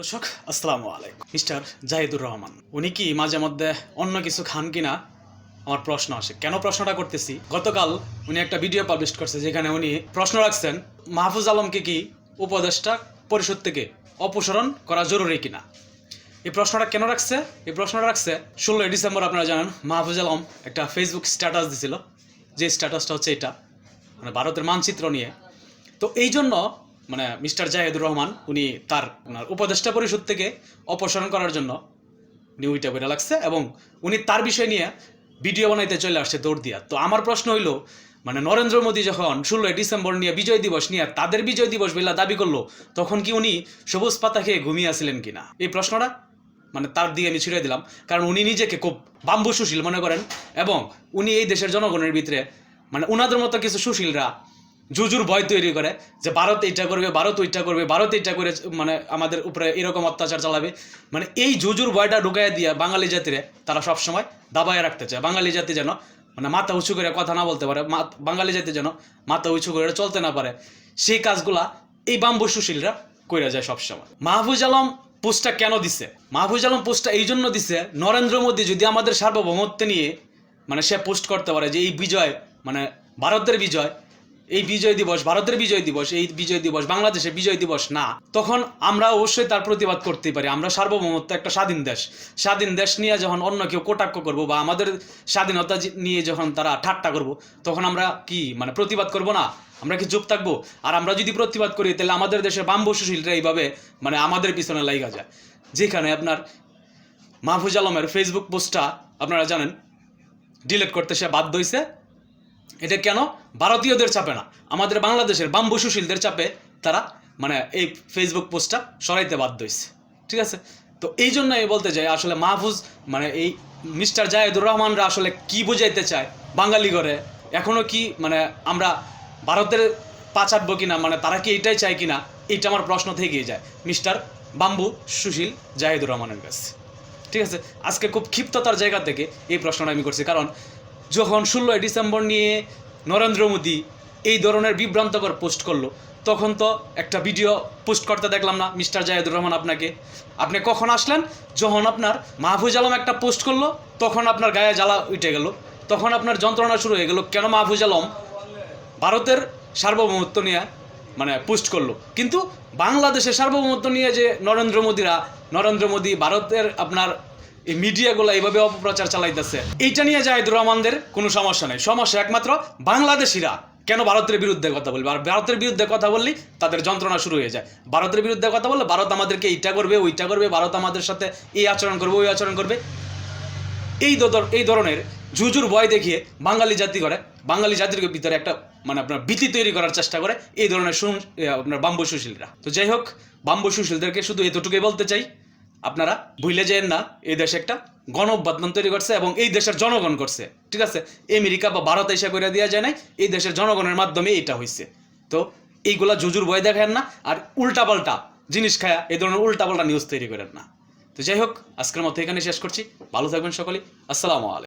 দর্শক, আসসালামু আলাইকুম। মিস্টার জাহিদুর রহমান, উনি কি মাঝে মধ্যে অন্য কিছু খান কিনা? আমার প্রশ্ন আসে, কেন প্রশ্নটা করতেছি? গতকাল উনি একটা ভিডিও পাবলিশ করছে যেখানে উনি প্রশ্ন রাখছেন, মাহফুজ আলমকে কি উপদেষ্টা পরিষদ থেকে অপসারণ করা জরুরি কিনা? এই প্রশ্নটা কেন রাখছে? এই প্রশ্নটা রাখছে, ষোলোই ডিসেম্বর আপনারা জানেন, মাহফুজ আলম একটা ফেসবুক স্ট্যাটাস দিছিল। যে স্ট্যাটাসটা হচ্ছে এটা মানে ভারতের মানচিত্র নিয়ে। তো এই জন্য মানে মিস্টার জাহেদুর রহমান, উনি তার ওনার উপদেষ্টা পরিষদ থেকে অপসারণ করার জন্য উনি ওইটা বইটা লাগছে এবং উনি তার বিষয় নিয়ে ভিডিও বানাইতে চলে আসছে দৌড় দিয়া। তো আমার প্রশ্ন হইল মানে নরেন্দ্র মোদী যখন ষোলোই ডিসেম্বর নিয়ে বিজয় দিবস নিয়ে তাদের বিজয় দিবস বেলা দাবি করল, তখন কি উনি সবুজ পাতা খেয়ে ঘুমিয়ে আসছিলেন কিনা? এই প্রশ্নটা মানে তার দিকে আমি ছিঁড়ে দিলাম, কারণ উনি নিজেকে খুব বাম্বু সুশীল মনে করেন এবং উনি এই দেশের জনগণের ভিতরে মানে উনাদের মতো কিছু সুশীলরা জুজুর ভয় তৈরি করে যে ভারত এইটা করবে, ভারত ওইটা করবে, ভারত এইটা করে মানে আমাদের উপরে এরকম অত্যাচার চালাবে। মানে এই জুজুর ভয়টা ঢুকাইয়া দিয়ে বাঙালি জাতিরে তারা সবসময় দাবায় রাখতে চায়। বাঙালি জাতি যেন মানে মাথা উঁচু করে কথা না বলতে পারে বাঙালি জাতি যেন মাথা উঁচু করে চলতে না পারে, সেই কাজগুলা এই বাম বসুশীলরা কইরা যায় সবসময়। মাহফুজ আলম পোস্টটা কেন দিছে? মাহফুজ আলম পোস্টটা এই জন্য দিছে, নরেন্দ্র মোদী যদি আমাদের সার্বভৌমত্ব নিয়ে মানে সে পোস্ট করতে পারে যে এই বিজয় মানে ভারতের বিজয় এই বিজয় দিবস, ভারতের বিজয় দিবস, এই বিজয় দিবস, বাংলাদেশের বিজয় দিবস না, তখন আমরা অবশ্যই তার প্রতিবাদ করতেই পারি। আমরা সার্বভৌমত্ব একটা স্বাধীন দেশ। স্বাধীন দেশ নিয়ে যখন অন্য কেউ কটাক্ষ করব বা আমাদের স্বাধীনতা নিয়ে যখন তারা ঠাট্টা করব, তখন আমরা কি মানে প্রতিবাদ করব না? আমরা কি চুপ থাকব? আর আমরা যদি প্রতিবাদ করি, তাহলে আমাদের দেশের বাম্বু সুশীলরা এইভাবে মানে আমাদের পিছনে লাইগা যায়। যেখানে আপনার মাহফুজ আলমের ফেসবুক পোস্টটা আপনারা জানেন ডিলিট করতে সে বাধ্য হয়েছে এটা কেন? ভারতীয়দের চাপে না। আমাদের বাংলাদেশের বাম্বু সুশীলদের চাপে তারা মানে এই ফেসবুক পোস্টটা সরাইতে বাধ্য হয়েছে ঠিক আছে? তো এই জন্য আমি বলতে চাই, আসলে মাহফুজ মানে এই মিস্টার জাহেদুর রহমানরা আসলে কি বুঝাইতে চায় বাঙালি ঘরে? এখনও কি মানে আমরা ভারতের পাচাটবো কিনা মানে তারা কি এটাই চায় কিনা? এইটা আমার প্রশ্ন থেকেই যায়। মিস্টার বাম্বু সুশীল জাহেদুর রহমানের কাছে। ঠিক আছে? আজকে খুব ক্ষিপ্ততার জায়গা থেকে এই প্রশ্নটা আমি করছি। কারণ যখন ষোলোই ডিসেম্বর নিয়ে নরেন্দ্র মোদী এই ধরনের বিভ্রান্তকর পোস্ট করল, তখন তো একটা ভিডিও পোস্ট করতে দেখলাম না, মিস্টার জাহেদুর রহমান আপনাকে। আপনি কখন আসলেন? যখন আপনার মাহফুজ আলম একটা পোস্ট করল, তখন আপনার গায়ে জ্বালা উঠে গেল। তখন আপনার যন্ত্রণা শুরু হয়ে গেল, কেন মাহফুজ আলম ভারতের সার্বভৌমত্ব নিয়ে মানে পোস্ট করল। কিন্তু বাংলাদেশের সার্বভৌমত্ব নিয়ে যে নরেন্দ্র মোদীরা, নরেন্দ্র মোদী ভারতের আপনার এই মিডিয়াগুলো এইভাবে অপপ্রচার চালাইতেছে। এইটা নিয়ে জাহিদুর রহমানদের কোনো সমস্যা নেই। সমস্যা একমাত্র বাংলাদেশিরা কেন ভারতের বিরুদ্ধে কথা বলবে? আর ভারতের বিরুদ্ধে কথা বললেই তাদের যন্ত্রণা শুরু হয়ে যায়। ভারতের বিরুদ্ধে কথা বললে ভারত আমাদেরকে এইটা করবে, ওইটা করবে, ভারত আমাদের সাথে এই আচরণ করবে, ওই আচরণ করবে। এই এই ধরনের জুজুর ভয় দেখিয়ে বাঙালি জাতি করে, বাঙালি জাতির ভিতরে একটা মানে আপনার ভীতি তৈরি করার চেষ্টা করে এই ধরনের সুন- আপনার বাম্বু সুশীলরা তো যাই হোক বাম্বু সুশীলদেরকে শুধু এতটুকুই বলতে চাই আপনারা ভুলে যেন না, এই দেশে একটা গণ তৈরি করছে এবং এই দেশের জনগণ করছে, ঠিক আছে? আমেরিকা বা ভারত এসে করে দেওয়া যায় নাই, এই দেশের জনগণের মাধ্যমে এটা হয়েছে তো এইগুলা জুজুর বয় দেখেন না, আর উল্টাপাল্টা জিনিস খায়া এই ধরনের উল্টাপাল্টা নিউজ তৈরি করেন না। তো যাই হোক, আজকের মতো এখানে শেষ করছি। ভালো থাকবেন সকলেই। আসসালামু আলাইকুম।